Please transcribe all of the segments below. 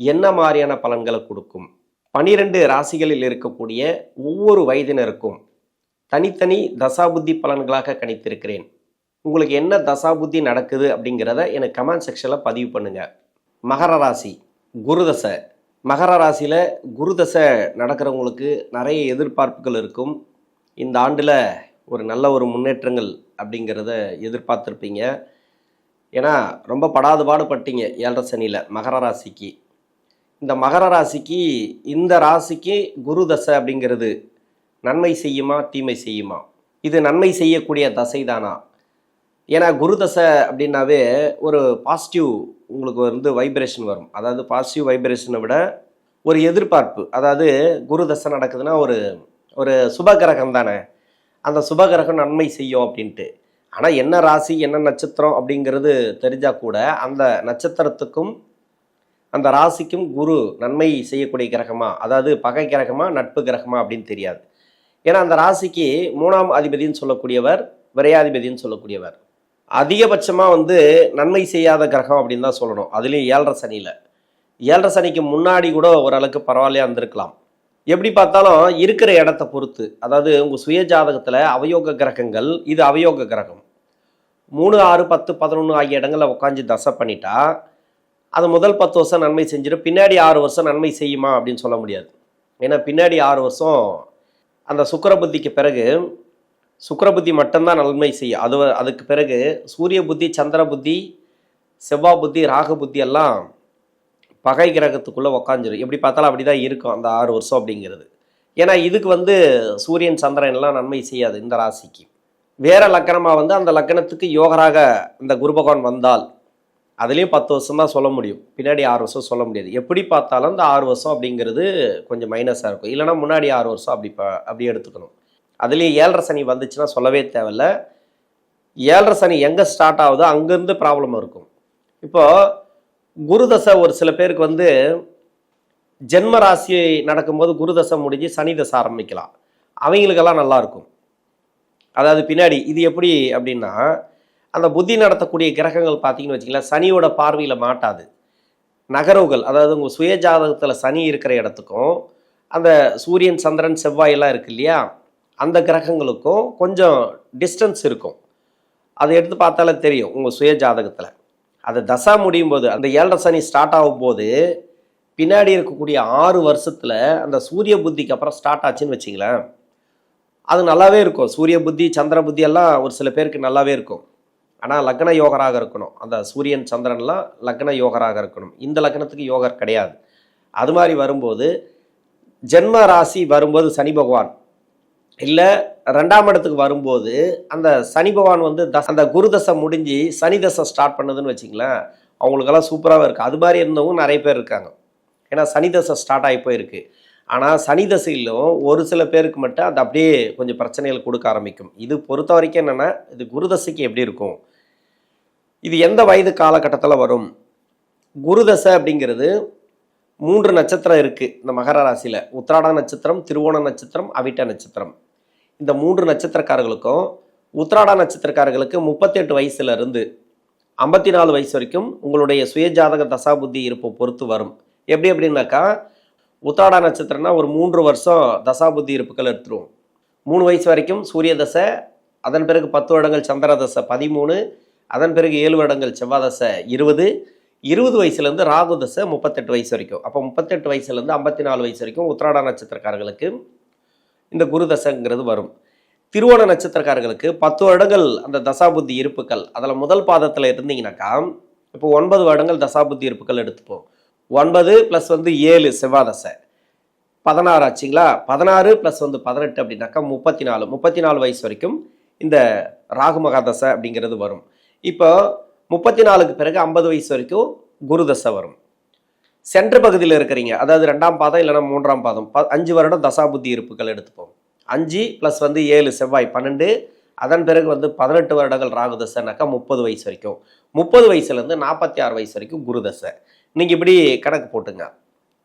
என்ன மாதிரியான பலன்களை கொடுக்கும்? பனிரெண்டு ராசிகளில் இருக்கக்கூடிய ஒவ்வொரு வயதினருக்கும் தனித்தனி தசாபுத்தி பலன்களாக கணித்திருக்கிறேன். உங்களுக்கு என்ன தசாபுத்தி நடக்குது அப்படிங்கிறத எனக்கு கமெண்ட் செக்ஷனில் பதிவு பண்ணுங்கள் மகர ராசி குருதசை மகர ராசியில் குருதசை நடக்கிறவங்களுக்கு நிறைய எதிர்பார்ப்புகள் இருக்கும். இந்த ஆண்டில் ஒரு நல்ல ஒரு முன்னேற்றங்கள் அப்படிங்கிறத எதிர்பார்த்துருப்பீங்க. ஏன்னா ரொம்ப படாது பாடுபட்டீங்க ஏழரை சனியில் மகர ராசிக்கு. இந்த மகர ராசிக்கு இந்த ராசிக்கு குரு தசை அப்படிங்கிறது நன்மை செய்யுமா தீமை செய்யுமா? இது நன்மை செய்யக்கூடிய தசை தானா ஏன்னா குரு தசை அப்படின்னாவே ஒரு பாசிட்டிவ் உங்களுக்கு வந்து வைப்ரேஷன் வரும். அதாவது பாசிட்டிவ் வைப்ரேஷனை விட ஒரு எதிர்பார்ப்பு. அதாவது குரு தசை நடக்குதுன்னா ஒரு ஒரு சுப கிரகம் தானே? அந்த சுப கிரகம் நன்மை செய்யும் அப்படின்ட்டு. ஆனால் என்ன ராசி என்ன நட்சத்திரம் அப்படிங்கிறது தெரிஞ்சால் கூட அந்த நட்சத்திரத்துக்கும் அந்த ராசிக்கும் குரு நன்மை செய்யக்கூடிய கிரகமா? அதாவது பகை கிரகமா நட்பு கிரகமா அப்படின்னு தெரியாது. ஏன்னா அந்த ராசிக்கு மூணாம் அதிபதின்னு சொல்லக்கூடியவர் விரையாதிபதின்னு சொல்லக்கூடியவர். அதிகபட்சமாக வந்து நன்மை செய்யாத கிரகம் அப்படின்னு தான் சொல்லணும். அதுலேயும் ஏழரை சனியில். ஏழரை சனிக்கு முன்னாடி கூட ஓரளவுக்கு பரவாயில்லையா இருந்திருக்கலாம். எப்படி பார்த்தாலும் இருக்கிற இடத்த பொறுத்து அதாவது உங்கள் சுய ஜாதகத்தில் அவயோக கிரகங்கள் இது அவயோக கிரகம். மூணு ஆறு பத்து பதினொன்று ஆகிய இடங்களில் உட்காந்து தசை பண்ணிட்டா அது முதல் பத்து வருஷம் நன்மை செஞ்சிடும். பின்னாடி ஆறு வருஷம் நன்மை செய்யுமா அப்படின்னு சொல்ல முடியாது. ஏன்னா பின்னாடி ஆறு வருஷம் அந்த சுக்கிர புத்திக்கு பிறகு சுக்கிர புத்தி மட்டும்தான் நன்மை செய்யும். அது அதுக்கு பிறகு சூரிய புத்தி சந்திர புத்தி செவ்வாய் புத்தி ராகு புத்தி எல்லாம் பகை கிரகத்துக்குள்ளே உக்காந்துரும். எப்படி பார்த்தாலும் அப்படி தான் இருக்கும் அந்த ஆறு வருஷம் அப்படிங்கிறது. ஏன்னா இதுக்கு வந்து சூரியன் சந்திரன் எல்லாம் நன்மை செய்யாது இந்த ராசிக்கு. வேற லக்கணமாக வந்து அந்த லக்கணத்துக்கு யோகராக இந்த குரு பகவான் வந்தால் அதுலேயும் பத்து வருஷம் தான் சொல்ல முடியும். பின்னாடி ஆறு வருஷம் சொல்ல முடியாது. எப்படி பார்த்தாலும் இந்த ஆறு வருஷம் அப்படிங்கிறது கொஞ்சம் மைனஸாக இருக்கும். இல்லைனா முன்னாடி ஆறு வருஷம் அப்படி ப அப்படி எடுத்துக்கணும். அதுலேயும் ஏழரை சனி வந்துச்சுன்னா சொல்லவே தேவையில்ல. ஏழரை சனி எங்கே ஸ்டார்ட் ஆகுதோ அங்கேருந்து ப்ராப்ளம் இருக்கும். இப்போது குருதசை ஒரு சில பேருக்கு வந்து ஜென்ம ராசி நடக்கும்போது குருதசை முடிஞ்சு சனி தசை ஆரம்பிக்கலாம். அவங்களுக்கெல்லாம் நல்லா இருக்கும். அதாவது பின்னாடி இது எப்படி அப்படின்னா அந்த புத்தி நடத்தக்கூடிய கிரகங்கள் பார்த்தீங்கன்னு வச்சிங்களேன் சனியோட பார்வையில் மாட்டாது. நகரவுகள் அதாவது உங்கள் சுய ஜாதகத்தில் சனி இருக்கிற இடத்துக்கும் அந்த சூரியன் சந்திரன் செவ்வாய் எல்லாம் இருக்கு இல்லையா? அந்த கிரகங்களுக்கும் கொஞ்சம் டிஸ்டன்ஸ் இருக்கும். அதை எடுத்து பார்த்தாலே தெரியும் உங்கள் சுய ஜாதகத்தில். அது தசா முடியும் போது அந்த ஏழரை சனி ஸ்டார்ட் ஆகும் போது பின்னாடி இருக்கக்கூடிய ஆறு வருஷத்தில் அந்த சூரிய புத்திக்கு அப்புறம் ஸ்டார்ட் ஆச்சுன்னு வச்சிங்களேன் அது நல்லாவே இருக்கும். சூரிய புத்தி சந்திர புத்தி எல்லாம் ஒரு சில பேருக்கு நல்லாவே இருக்கும். ஆனால் லக்ன யோகராக இருக்கணும். அந்த சூரியன் சந்திரன்லாம் லக்ன யோகராக இருக்கணும். இந்த லக்னத்துக்கு யோகர் கிடையாது. அது மாதிரி வரும்போது ஜென்ம ராசி வரும்போது சனி பகவான். இல்லை ரெண்டாம் இடத்துக்கு வரும்போது அந்த சனி பகவான் வந்து தச அந்த குரு தசை முடிஞ்சு சனி தசை ஸ்டார்ட் பண்ணதுன்னு வச்சிங்களேன் அவங்களுக்கெல்லாம் சூப்பராகவே இருக்குது அது மாதிரி இருந்தவங்க நிறைய பேர் இருக்காங்க. ஏன்னா சனி தசை ஸ்டார்ட் ஆகி போயிருக்கு. ஆனால் சனி தசையிலும் ஒரு சில பேருக்கு மட்டும் அது அப்படியே கொஞ்சம் பிரச்சனைகள் கொடுக்க ஆரம்பிக்கும். இது பொறுத்த வரைக்கும் என்னென்னா இது குரு தசைக்கு எப்படி இருக்கும்? இது எந்த வயது காலகட்டத்தில் வரும்? குருதசை அப்படிங்கிறது மூன்று நட்சத்திரம் இருக்குது இந்த மகர ராசியில். உத்திராட நட்சத்திரம் திருவோண நட்சத்திரம் அவிட்ட நட்சத்திரம். இந்த மூன்று நட்சத்திரக்காரர்களுக்கும் உத்திராட நட்சத்திரக்காரர்களுக்கு முப்பத்தெட்டு வயசுலேருந்து ஐம்பத்தி நாலு வயசு வரைக்கும் உங்களுடைய சுயஜாதக தசாபுத்தி இருப்பை பொறுத்து வரும். எப்படி அப்படின்னாக்கா உத்திராட நட்சத்திரம்னா ஒரு மூன்று வருஷம் தசாபுத்தி இருப்புகள் எடுத்துருவோம். மூணு வயசு வரைக்கும் சூரிய தசை அதன் பிறகு பத்து வருடங்கள் சந்திர தசை பதிமூணு அதன் பிறகு ஏழு வருடங்கள் செவ்வாதசை இருபது இருபது வயசுலேருந்து ராகு தசை முப்பத்தெட்டு வயசு வரைக்கும். அப்போ முப்பத்தெட்டு வயசுலேருந்து ஐம்பத்தி நாலு வயசு வரைக்கும் உத்திராட நட்சத்திரக்காரர்களுக்கு இந்த குரு தசைங்கிறது வரும். திருவோண நட்சத்திரக்காரர்களுக்கு பத்து வருடங்கள் அந்த தசாபுத்தி இருப்புகள் அதில் முதல் பாதத்தில் இருந்தீங்கன்னாக்கா இப்போ ஒன்பது வருடங்கள் தசாபுத்தி இருப்புகள் எடுத்துப்போம். ஒன்பது ப்ளஸ் வந்து ஏழு செவ்வாதசை. பதினாறு ஆச்சுங்களா? பதினாறு ப்ளஸ் வந்து பதினெட்டு அப்படின்னாக்கா முப்பத்தி நாலு முப்பத்தி நாலு வயசு வரைக்கும் இந்த ராகு மகாதசை அப்படிங்கிறது வரும். இப்போ முப்பத்தி நாலுக்கு பிறகு ஐம்பது வயசு வரைக்கும் குருதசை வரும். சென்ட்ரு பகுதியில் இருக்கிறீங்க. அதாவது ரெண்டாம் பாதம் இல்லைன்னா மூன்றாம் பாதம். ப அஞ்சு வருடம் தசாபுத்தி இருப்புகள் எடுத்துப்போம். அஞ்சு ப்ளஸ் வந்து ஏழு செவ்வாய் பன்னெண்டு. அதன் பிறகு வந்து பதினெட்டு வருடங்கள் ராகு தசைனாக்கா முப்பது வயசு வரைக்கும். முப்பது வயசுலேருந்து நாற்பத்தி ஆறு வயசு வரைக்கும் குரு தசை நீங்கள் இப்படி கணக்கு போட்டுங்க.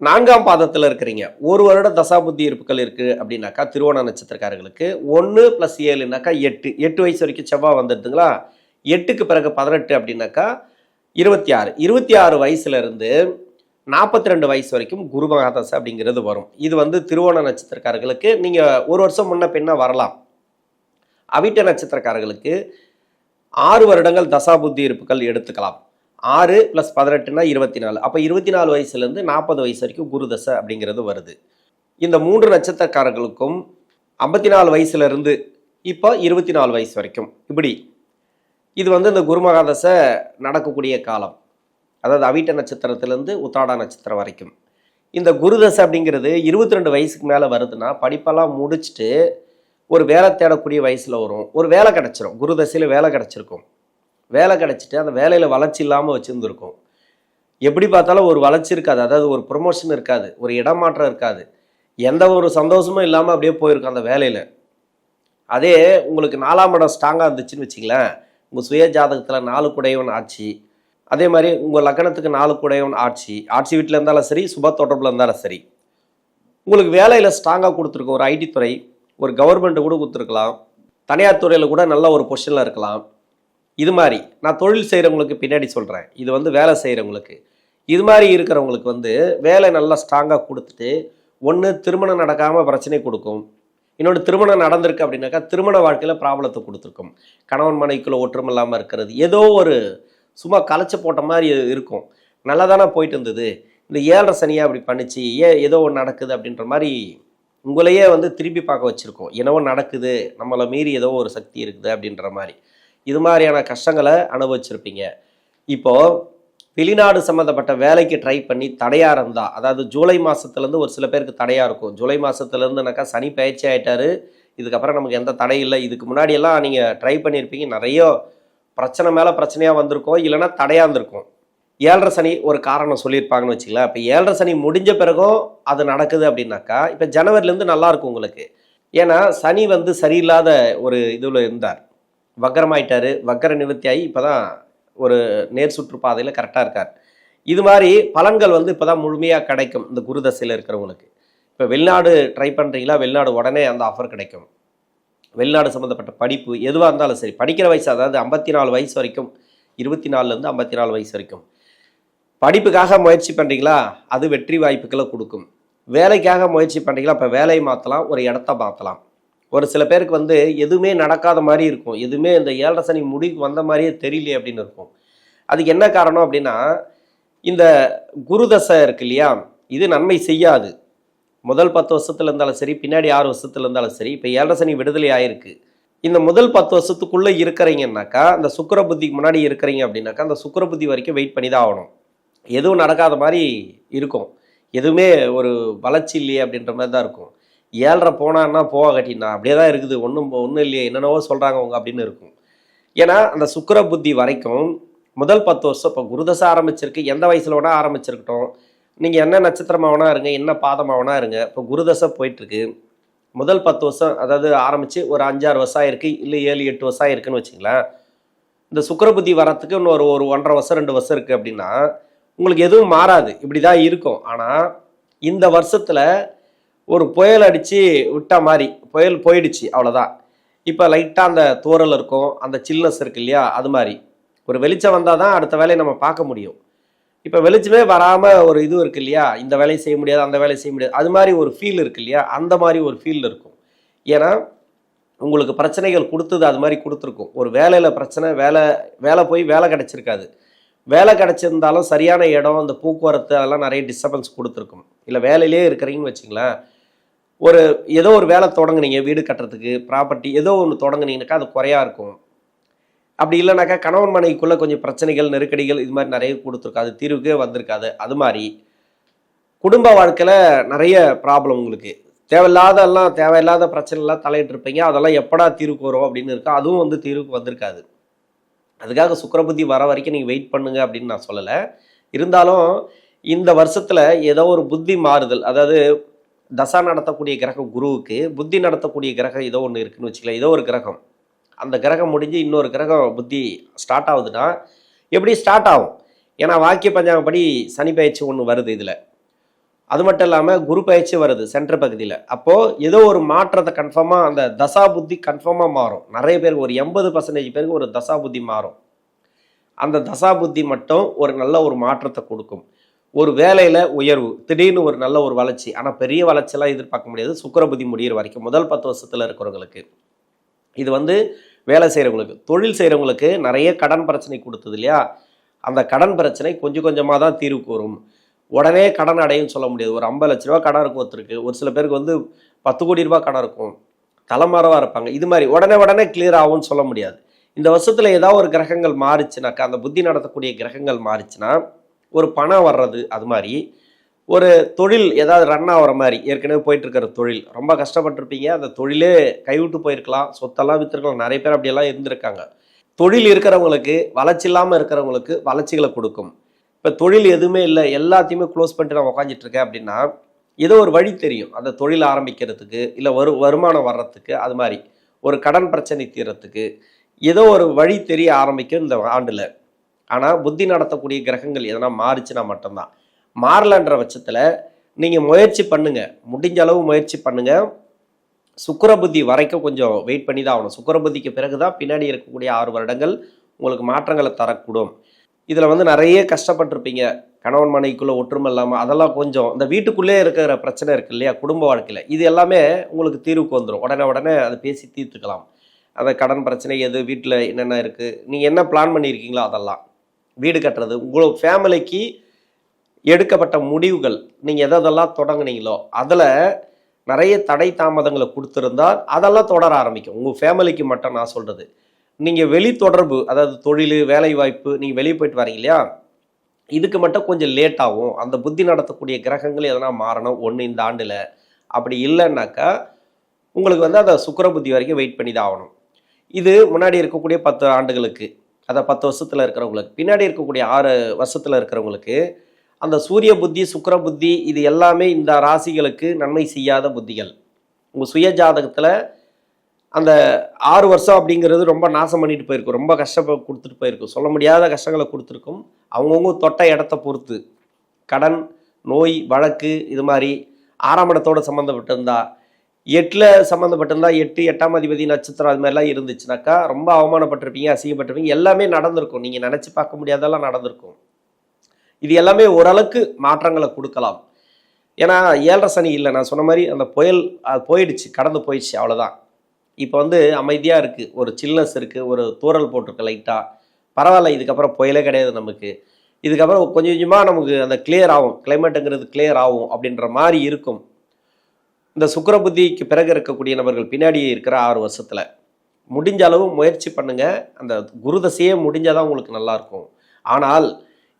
நான்காம் பாதத்தில் இருக்கிறீங்க. ஒரு வருட தசாபுத்தி இருப்புகள் இருக்குது அப்படின்னாக்கா திருவோண நட்சத்திரக்காரர்களுக்கு ஒன்று ப்ளஸ் ஏழுனாக்கா எட்டு. எட்டு வயசு வரைக்கும் செவ்வாய் வந்துடுதுங்களா? எட்டுக்கு பிறகு பதினெட்டு அப்படின்னாக்கா இருபத்தி ஆறு. இருபத்தி ஆறு வயசுலேருந்து நாற்பத்தி ரெண்டு வயசு வரைக்கும் குரு மகாதசை அப்படிங்கிறது வரும். இது வந்து திருவோண நட்சத்திரக்காரர்களுக்கு நீங்கள் ஒரு வருஷம் முன்ன பின்ன வரலாம். அவிட்ட நட்சத்திரக்காரர்களுக்கு ஆறு வருடங்கள் தசாபுத்தி இருப்புகள் எடுத்துக்கலாம். ஆறு ப்ளஸ் பதினெட்டுனா இருபத்தி நாலு. அப்போ இருபத்தி நாலு வயசுலேருந்து நாற்பது வயசு வரைக்கும் குரு தசை அப்படிங்கிறது வருது. இந்த மூன்று நட்சத்திரக்காரர்களுக்கும் ஐம்பத்தி நாலு வயசுலேருந்து இப்போ இருபத்தி நாலு வயசு வரைக்கும். இப்படி இது வந்து இந்த குருமகாதசை நடக்கக்கூடிய காலம். அதாவது அவிட்ட நட்சத்திரத்திலேருந்து உத்தாடா நட்சத்திரம் வரைக்கும். இந்த குருதசை அப்படிங்கிறது இருபத்தி ரெண்டு வயசுக்கு மேலே வருதுன்னா படிப்பெல்லாம் முடிச்சுட்டு ஒரு வேலை தேடக்கூடிய வயசில் வரும். ஒரு வேலை கிடச்சிரும். குருதசையில் வேலை கிடச்சிருக்கும். வேலை கிடச்சிட்டு அந்த வேலையில் வளர்ச்சி இல்லாமல் வச்சுருந்துருக்கும். எப்படி பார்த்தாலும் ஒரு வளர்ச்சி இருக்காது. அதாவது ஒரு ப்ரொமோஷன் இருக்காது. ஒரு இடமாற்றம் இருக்காது. எந்த ஒரு சந்தோஷமும் இல்லாமல் அப்படியே போயிருக்கும் அந்த வேலையில். அதே உங்களுக்கு நாலாம் இடம் ஸ்ட்ராங்காக இருந்துச்சுன்னு வச்சிங்களேன் உங்கள் சுய ஜாதகத்தில் நாலு குடையவன் ஆட்சி. அதே மாதிரி உங்கள் லக்கணத்துக்கு நாலு குடையவன் ஆட்சி. ஆட்சி வீட்டில் இருந்தாலும் சரி சுப தொடர்பில் இருந்தாலும் சரி. உங்களுக்கு வேலையில் ஸ்ட்ராங்காக கொடுத்துருக்க ஒரு ஐடி துறை ஒரு கவர்மெண்ட்டு கூட கொடுத்துருக்கலாம். தனியார் துறையில் கூட நல்ல ஒரு பொசிஷனில் இருக்கலாம். இது மாதிரி நான் தொழில் செய்கிறவங்களுக்கு பின்னாடி சொல்கிறேன் இது வந்து வேலை செய்கிறவங்களுக்கு இது மாதிரி இருக்கிறவங்களுக்கு வந்து வேலை நல்லா ஸ்ட்ராங்காக கொடுத்துட்டு ஒன்று திருமணம் நடக்காமல் பிரச்சனை கொடுக்கும். இன்னொன்று திருமணம் நடந்திருக்கு அப்படின்னாக்கா திருமண வாழ்க்கையில் ப்ராப்ளத்தை கொடுத்துருக்கும். கணவன் மனைக்குள்ளே ஒற்றுமை இல்லாமல் இருக்கிறது. ஏதோ ஒரு சும்மா களைச்சு போட்ட மாதிரி இருக்கும். நல்லா தானே போயிட்டு இருந்தது. இந்த ஏழரை சனியாக அப்படி பண்ணிச்சு. ஏன் ஏதோ ஒன்று நடக்குது அப்படின்ற மாதிரி உங்களையே வந்து திருப்பி பார்க்க வச்சுருக்கோம். என்னவோ நடக்குது. நம்மளை மீறி ஏதோ ஒரு சக்தி இருக்குது அப்படின்ற மாதிரி. இது மாதிரியான கஷ்டங்களை அனுபவிச்சிருப்பீங்க. இப்போது வெளிநாடு சம்மந்தப்பட்ட வேலைக்கு ட்ரை பண்ணி தடையாக இருந்தா அதாவது ஜூலை மாதத்துலேருந்து ஒரு சில பேருக்கு தடையாக இருக்கும். ஜூலை மாதத்துலேருந்துனாக்கா சனி பயிற்சி ஆகிட்டாரு இதுக்கப்புறம் நமக்கு எந்த தடை இல்லை. இதுக்கு முன்னாடியெல்லாம் நீங்கள் ட்ரை பண்ணியிருப்பீங்க நிறைய பிரச்சனை மேலே பிரச்சனையாக வந்திருக்கும். இல்லைன்னா தடையாக இருந்திருக்கும் ஏழரை சனி ஒரு காரணம் சொல்லியிருப்பாங்கன்னு வச்சுக்கலாம் இப்போ ஏழரை சனி முடிஞ்ச பிறகும் அது நடக்குது அப்படின்னாக்கா இப்போ ஜனவரிலேருந்து நல்லாயிருக்கும் உங்களுக்கு. ஏன்னா சனி வந்து சரியில்லாத ஒரு இதில் இருந்தார். வக்கரமாயிட்டார். வக்கர நிவர்த்தி ஆகி இப்போ தான் ஒரு நேர் சுற்றுப்பாதையில் கரெக்டாக இருக்கார். இது மாதிரி பலன்கள் வந்து இப்போ தான் முழுமையாக கிடைக்கும் இந்த குருதசையில் இருக்கிறவங்களுக்கு. இப்போ வெளிநாடு ட்ரை பண்ணுறீங்களா வெளிநாடு உடனே அந்த ஆஃபர் கிடைக்கும். வெளிநாடு சம்மந்தப்பட்ட படிப்பு எதுவாக இருந்தாலும் சரி படிக்கிற வயசு அதாவது ஐம்பத்தி நாலு வயசு வரைக்கும் இருபத்தி நாலுலேருந்து ஐம்பத்தி நாலு வயசு வரைக்கும். படிப்புக்காக முயற்சி பண்ணுறீங்களா அது வெற்றி வாய்ப்புகளை கொடுக்கும். வேலைக்காக முயற்சி பண்ணுறீங்களா இப்போ வேலையை மாற்றலாம் ஒரு இடத்த மாற்றலாம் ஒரு சில பேருக்கு வந்து எதுவுமே நடக்காத மாதிரி இருக்கும். எதுவுமே இந்த ஏழரை சனி முடிவுக்கு வந்த மாதிரியே தெரியலையே அப்படின்னு இருக்கும். அதுக்கு என்ன காரணம் அப்படின்னா இந்த குருதசை இருக்கு இல்லையா? இது நன்மை செய்யாது. முதல் பத்து வருஷத்துல இருந்தாலும் சரி பின்னாடி ஆறு வருஷத்துல இருந்தாலும் சரி இப்போ ஏழரை சனி விடுதலை ஆயிருக்கு. இந்த முதல் பத்து வருஷத்துக்குள்ளே இருக்கிறீங்கன்னாக்கா அந்த சுக்கிர புத்திக்கு முன்னாடி இருக்கிறீங்க அப்படின்னாக்கா அந்த சுக்கிர புத்தி வரைக்கும் வெயிட் பண்ணி தான் ஆகணும். எதுவும் நடக்காத மாதிரி இருக்கும். எதுவுமே ஒரு வளர்ச்சி இல்லையே அப்படின்ற மாதிரி தான் இருக்கும். ஏழரை போனான்னா போக கட்டினா அப்படியே தான் இருக்குது. ஒன்றும் ஒன்றும் இல்லையே. என்னென்னவோ சொல்கிறாங்க அவங்க அப்படின்னு இருக்கும். ஏன்னா அந்த சுக்கர புத்தி வரைக்கும் முதல் பத்து வருஷம் இப்போ குருதசை ஆரம்பிச்சிருக்கு. எந்த வயசில் வேணால் ஆரம்பிச்சிருக்கட்டும். நீங்கள் என்ன நட்சத்திரமாக வேணா இருங்க என்ன பாதமாக வேணா இருங்க. இப்போ குருதசை போயிட்டுருக்கு. முதல் பத்து வருஷம் அதாவது ஆரம்பித்து ஒரு அஞ்சாறு வருஷம் ஆயிருக்கு இல்லை ஏழு எட்டு வருஷம் ஆயிருக்குன்னு வச்சுங்களேன் இந்த சுக்கர புத்தி வரத்துக்கு இன்னும் ஒரு ஒரு ஒன்றரை வருஷம் ரெண்டு வருஷம் இருக்குது அப்படின்னா உங்களுக்கு எதுவும் மாறாது. இப்படி தான் இருக்கும். ஆனால் இந்த வருஷத்தில் ஒரு புயல் அடித்து விட்ட மாதிரி புயல் போயிடுச்சு அவ்வளோதான் இப்போ லைட்டாக அந்த தூறல் இருக்கும் அந்த சில்னஸ் இருக்கு இல்லையா அது மாதிரி. ஒரு வெளிச்சம் வந்தால் தான் அடுத்த வேலையை நம்ம பார்க்க முடியும். இப்போ வெளிச்சமே வராமல் ஒரு இது இருக்கு இல்லையா இந்த வேலையை செய்ய முடியாது அந்த வேலையை செய்ய முடியாது அது மாதிரி ஒரு ஃபீல் இருக்கு இல்லையா அந்த மாதிரி ஒரு ஃபீல் இருக்கும். ஏன்னா உங்களுக்கு பிரச்சனைகள் கொடுத்தது அது மாதிரி கொடுத்துருக்கும். ஒரு வேலையில் பிரச்சனை வேலை வேலை போய் வேலை கிடச்சிருக்காது. வேலை கிடச்சிருந்தாலும் சரியான இடம் அந்த போக்குவரத்து அதெல்லாம் நிறைய டிஸ்டர்பன்ஸ் கொடுத்துருக்கும். இல்லை வேலையிலே இருக்கிறீங்கன்னு வச்சுங்களேன் ஒரு ஏதோ ஒரு வேலை தொடங்குனீங்க வீடு கட்டுறதுக்கு ப்ராப்பர்ட்டி ஏதோ ஒன்று தொடங்குனீங்கனாக்கா அது குறையா இருக்கும். அப்படி இல்லைனாக்கா கணவன் மனைவிக்குள்ளே கொஞ்சம் பிரச்சனைகள் நெருக்கடிகள் இது மாதிரி நிறைய கொடுத்துருக்காது தீர்வுக்கே வந்திருக்காது. அது மாதிரி குடும்ப வாழ்க்கையில் நிறைய ப்ராப்ளம் உங்களுக்கு. தேவையில்லாதெல்லாம் தேவையில்லாத பிரச்சனைலாம் தலையிட்டு இருப்பீங்க. அதெல்லாம் எப்படா தீர்வுக்கு வரும் அப்படின்னு இருக்கா? அதுவும் வந்து தீர்வுக்கு வந்திருக்காது. அதுக்காக சுக்கரபுத்தி வர வரைக்கும் நீங்கள் வெயிட் பண்ணுங்க அப்படின்னு நான் சொல்லலை. இருந்தாலும் இந்த வருஷத்தில் ஏதோ ஒரு புத்தி மாறுதல் அதாவது தசா நடத்தக்கூடிய கிரகம் குருவுக்கு புத்தி நடத்தக்கூடிய கிரகம் ஏதோ ஒன்று இருக்குன்னு வச்சுக்கலாம் ஏதோ ஒரு கிரகம். அந்த கிரகம் முடிஞ்சு இன்னொரு கிரகம் புத்தி ஸ்டார்ட் ஆகுதுன்னா எப்படி ஸ்டார்ட் ஆகும்? ஏன்னா வாக்கிய பஞ்சாங்கப்படி சனி பயிற்சி ஒன்று வருது இதில். அது மட்டும் இல்லாமல் குரு பயிற்சி வருது சென்டர் பகுதியில். அப்போது ஏதோ ஒரு மாற்றத்தை கன்ஃபார்மாக அந்த தசா புத்தி கன்ஃபார்மாக மாறும். நிறைய பேருக்கு ஒரு எண்பது பர்சன்டேஜ் பேருக்கு ஒரு தசா புத்தி மாறும். அந்த தசா புத்தி மட்டும் ஒரு நல்ல ஒரு மாற்றத்தை கொடுக்கும். ஒரு வேலையில் உயர்வு திடீர்னு ஒரு நல்ல ஒரு வளர்ச்சி. ஆனால் பெரிய வளர்ச்சியெல்லாம் எதிர்பார்க்க முடியாது. சுக்கிர முடிகிற முடியிற வரைக்கும் முதல் பத்து வருஷத்தில் இருக்கிறவங்களுக்கு. இது வந்து வேலை செய்கிறவங்களுக்கு தொழில் செய்கிறவங்களுக்கு நிறைய கடன் பிரச்சனை கொடுத்தது இல்லையா? அந்த கடன் பிரச்சனை கொஞ்சம் கொஞ்சமாக தான் தீர்வுக்கு வரும் உடனே கடன் அடையும் சொல்ல முடியாது. ஒரு ஐம்பது லட்ச ரூபா கடன் இருக்கும் ஒருத்தருக்கு. ஒரு சில பேருக்கு வந்து பத்து கோடி ரூபாய் கடன் இருக்கும். தலைமறைவாக இருப்பாங்க. இது மாதிரி உடனே உடனே கிளியர் ஆகும்னு சொல்ல முடியாது. இந்த வருஷத்தில் ஏதாவது ஒரு கிரகங்கள் மாறிச்சுனாக்கா அந்த புத்தி நடத்தக்கூடிய கிரகங்கள் மாறிச்சுன்னா ஒரு பணம் வர்றது அது மாதிரி ஒரு தொழில் ஏதாவது ரன் ஆகிற மாதிரி ஏற்கனவே போயிட்டுருக்கிற தொழில் ரொம்ப கஷ்டப்பட்டிருப்பீங்க அந்த தொழிலே கைவிட்டு போயிருக்கலாம் சொத்தெல்லாம் விற்றுருக்கலாம் நிறைய பேர் அப்படியெல்லாம் இருந்திருக்காங்க. தொழில் இருக்கிறவங்களுக்கு வளர்ச்சி இல்லாமல் இருக்கிறவங்களுக்கு வளர்ச்சிகளை கொடுக்கும். இப்போ தொழில் எதுவுமே இல்லை எல்லாத்தையுமே க்ளோஸ் பண்ணிட்டு நான் உக்காந்துட்டுருக்கேன் அப்படின்னா ஏதோ ஒரு வழி தெரியும். அந்த தொழில் ஆரம்பிக்கிறதுக்கு இல்லை வரு வருமானம் வர்றதுக்கு அது மாதிரி. ஒரு கடன் பிரச்சனை தீர்றதுக்கு ஏதோ ஒரு வழி தெரிய ஆரம்பிக்கும் இந்த ஆண்டில். ஆனால் புத்தி நடத்தக்கூடிய கிரகங்கள் எதனா மாறுச்சுன்னா மட்டும்தான். மாறலன்ற பட்சத்தில் நீங்கள் முயற்சி பண்ணுங்க. முடிஞ்ச அளவு முயற்சி பண்ணுங்க. சுக்கிர புத்தி வரைக்கும் கொஞ்சம் வெயிட் பண்ணி தான் ஆகணும். சுக்கிர புத்திக்கு பிறகு தான் பின்னாடி இருக்கக்கூடிய ஆறு வருடங்கள் உங்களுக்கு மாற்றங்களை தரக்கூடும். இதில் வந்து நிறைய கஷ்டப்பட்டிருப்பீங்க. கணவன் மனைவிக்குள்ளே ஒற்றுமை இல்லாமல் அதெல்லாம் கொஞ்சம் இந்த வீட்டுக்குள்ளே இருக்கிற பிரச்சனை இருக்குது இல்லையா? குடும்ப வாழ்க்கையில். இது எல்லாமே உங்களுக்கு தீர்வுக்கு வந்துடும் உடனே உடனே அதை பேசி தீர்த்துக்கலாம். அந்த கடன் பிரச்சனை எது? வீட்டில் என்னென்ன இருக்குது நீங்கள் என்ன பிளான் பண்ணியிருக்கீங்களோ அதெல்லாம். வீடு கட்டுறது உங்களோட ஃபேமிலிக்கு எடுக்கப்பட்ட முடிவுகள் நீங்கள் எதெல்லாம் தொடங்குனீங்களோ அதில் நிறைய தடை தாமதங்களை கொடுத்துருந்தால் அதெல்லாம் தொடர ஆரம்பிக்கும். உங்கள் ஃபேமிலிக்கு மட்டும் நான் சொல்கிறது நீங்கள் வெளி தொடர்பு அதாவது தொழில் வேலை வாய்ப்பு நீங்கள் வெளியே போயிட்டு வரீங்க இல்லையா? இதுக்கு மட்டும் கொஞ்சம் லேட் ஆகும். அந்த புத்தி நடத்தக்கூடிய கிரகங்கள் எதனா மாறணும் ஒன்று இந்த ஆண்டில். அப்படி இல்லைன்னாக்கா உங்களுக்கு வந்து அந்த சுக்கிர புத்தி வரைக்கும் வெயிட் பண்ணி தான் ஆகணும். இது முன்னாடி இருக்கக்கூடிய பத்து ஆண்டுகளுக்கு. அதை பத்து வருஷத்தில் இருக்கிறவங்களுக்கு பின்னாடி இருக்கக்கூடிய ஆறு வருஷத்தில் இருக்கிறவங்களுக்கு அந்த சூரிய புத்தி சுக்கிர புத்தி இது எல்லாமே இந்த ராசிகளுக்கு நன்மை செய்யாத புத்திகள். உங்கள் சுய ஜாதகத்தில் அந்த ஆறு வருஷம் அப்படிங்கிறது ரொம்ப நாசம் பண்ணிட்டு போயிருக்கும். ரொம்ப கஷ்டப்ப கொடுத்துட்டு போயிருக்கும். சொல்ல முடியாத கஷ்டங்களை கொடுத்துருக்கும். அவங்கவுங்க தொட்ட இடத்த பொறுத்து கடன் நோய் வழக்கு இது மாதிரி ஆறாம் இடத்தோட சம்மந்தப்பட்டிருந்தா எட்டில் சம்மந்தப்பட்டிருந்தா எட்டு எட்டாம் அதிபதி நட்சத்திரம் அது மாதிரிலாம் இருந்துச்சுனாக்கா ரொம்ப அவமானப்பட்டிருப்பீங்க அசிங்கப்பட்டிருப்பீங்க. எல்லாமே நடந்திருக்கும். நீங்கள் நினச்சி பார்க்க முடியாதெல்லாம் நடந்திருக்கும். இது எல்லாமே ஓரளவுக்கு மாற்றங்களை கொடுக்கலாம். ஏன்னா ஏழரை சனி இல்லை நான் சொன்ன மாதிரி அந்த புயல் அது போயிடுச்சு கடந்து போயிடுச்சு அவ்வளோதான் இப்போ வந்து அமைதியாக இருக்குது ஒரு சில்னஸ் இருக்குது ஒரு தூறல் போட்டிருக்கு லைட்டாக பரவாயில்ல இதுக்கப்புறம் புயலே கிடையாது நமக்கு. இதுக்கப்புறம் கொஞ்சம் கொஞ்சமாக நமக்கு அந்த கிளியர் ஆகும். கிளைமேட்டுங்கிறது கிளியர் ஆகும் அப்படின்ற மாதிரி இருக்கும். இந்த சுக்கர புத்திக்கு பிறகு இருக்கக்கூடிய நபர்கள் பின்னாடி இருக்கிற ஆறு வருஷத்தில். முடிஞ்ச அளவு முயற்சி பண்ணுங்க. அந்த குருதசையே முடிஞ்சால் முடிஞ்சாதான் உங்களுக்கு நல்லா இருக்கும். ஆனால்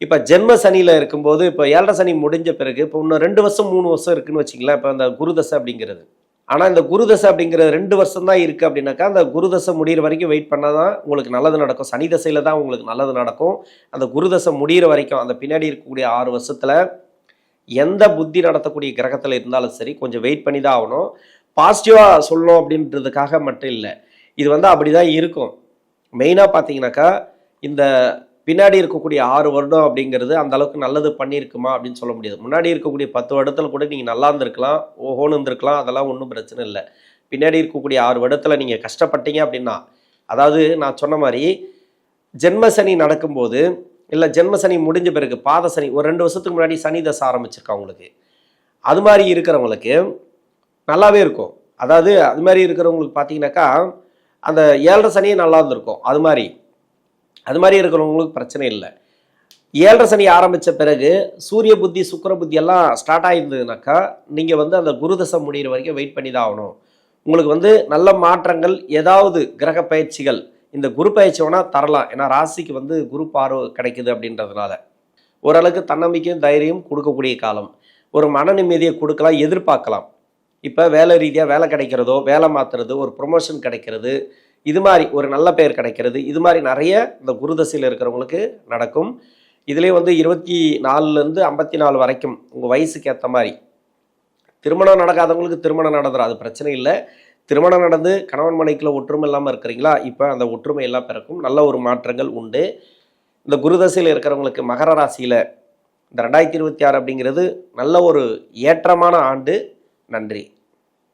இப்போ ஜென்ம சனியில் இருக்கும்போது இப்போ ஏழரை சனி முடிஞ்ச பிறகு இப்போ இன்னும் ரெண்டு வருஷம் மூணு வருஷம் இருக்குன்னு வச்சிங்களேன் இப்போ அந்த குருதசை அப்படிங்கிறது. ஆனால் இந்த குருதசை அப்படிங்கிறது ரெண்டு வருஷம் தான் இருக்குது அப்படின்னாக்கா அந்த குருதசை முடிகிற வரைக்கும் வெயிட் பண்ணால் தான் உங்களுக்கு நல்லது நடக்கும். சனி தசையில் தான் உங்களுக்கு நல்லது நடக்கும். அந்த குருதசை முடிகிற வரைக்கும் அந்த பின்னாடி இருக்கக்கூடிய ஆறு வருஷத்தில் எந்த புத்தி நடத்தக்கூடிய கிரகத்தில் இருந்தாலும் சரி கொஞ்சம் வெயிட் பண்ணி தான் ஆகணும். பாசிட்டிவாக சொல்லணும் அப்படின்றதுக்காக மட்டும் இல்லை. இது வந்து அப்படி தான் இருக்கும் மெயினாக பார்த்தீங்கன்னாக்கா இந்த பின்னாடி இருக்கக்கூடிய ஆறு வருடம் அப்படிங்கிறது அந்த அளவுக்கு நல்லது பண்ணியிருக்குமா அப்படின்னு சொல்ல முடியாது. முன்னாடி இருக்கக்கூடிய பத்து வருடத்தில் கூட நீங்கள் நல்லா இருந்திருக்கலாம் ஓஹோன்னு இருந்திருக்கலாம் அதெல்லாம் ஒன்றும் பிரச்சனை இல்லை. பின்னாடி இருக்கக்கூடிய ஆறு வருடத்தில் நீங்கள் கஷ்டப்பட்டீங்க அப்படின்னா அதாவது நான் சொன்ன மாதிரி ஜென்மசனி நடக்கும்போது இல்லை ஜென்ம சனி முடிஞ்ச பிறகு பாத சனி ஒரு ரெண்டு வருஷத்துக்கு முன்னாடி சனி தசை ஆரம்பிச்சிருக்கா உங்களுக்கு? அது மாதிரி இருக்கிறவங்களுக்கு நல்லாவே இருக்கும். அதாவது அது மாதிரி இருக்கிறவங்களுக்கு பார்த்தீங்கன்னாக்கா அந்த ஏழரை சனியே நல்லா இருந்திருக்கும். அது மாதிரி. அது மாதிரி இருக்கிறவங்களுக்கு பிரச்சனை இல்லை. ஏழரை சனி ஆரம்பித்த பிறகு சூரிய புத்தி சுக்கிர புத்தி எல்லாம் ஸ்டார்ட் ஆகிருந்ததுனாக்கா நீங்கள் வந்து அந்த குருதசை முடிகிற வரைக்கும் வெயிட் பண்ணி தான் ஆகணும். உங்களுக்கு வந்து நல்ல மாற்றங்கள் ஏதாவது கிரக பயிற்சிகள் இந்த குரு பயிற்சி வேணால் தரலாம். ஏன்னா ராசிக்கு வந்து குரு பார்வை கிடைக்குது அப்படின்றதுனால. ஓரளவுக்கு தன்னம்பிக்கையும் தைரியம் கொடுக்கக்கூடிய காலம். ஒரு மன நிம்மதியை கொடுக்கலாம் எதிர்பார்க்கலாம். இப்போ வேலை ரீதியாக வேலை கிடைக்கிறதோ வேலை மாற்றுறது ஒரு ப்ரொமோஷன் கிடைக்கிறது இது மாதிரி ஒரு நல்ல பெயர் கிடைக்கிறது இது மாதிரி நிறைய இந்த குருதசையில் இருக்கிறவங்களுக்கு நடக்கும். இதுலேயே வந்து இருபத்தி நாலுலேருந்து ஐம்பத்தி நாலு வரைக்கும் உங்கள் வயசுக்கு ஏற்ற மாதிரி. திருமணம் நடக்காதவங்களுக்கு திருமணம் நடந்துடும் அது பிரச்சனை இல்லை. திருமணம் நடந்து கணவன் மனைக்குள்ள ஒற்றுமை இல்லாமல் இருக்கிறீங்களா? இப்போ அந்த ஒற்றுமை எல்லாம் பிறக்கும். நல்ல ஒரு மாற்றங்கள் உண்டு. இந்த குருதசையில் இருக்கிறவங்களுக்கு மகர ராசியில் இந்த ரெண்டாயிரத்தி இருபத்தி ஆறு அப்படிங்கிறது நல்ல ஒரு ஏற்றமான ஆண்டு. நன்றி.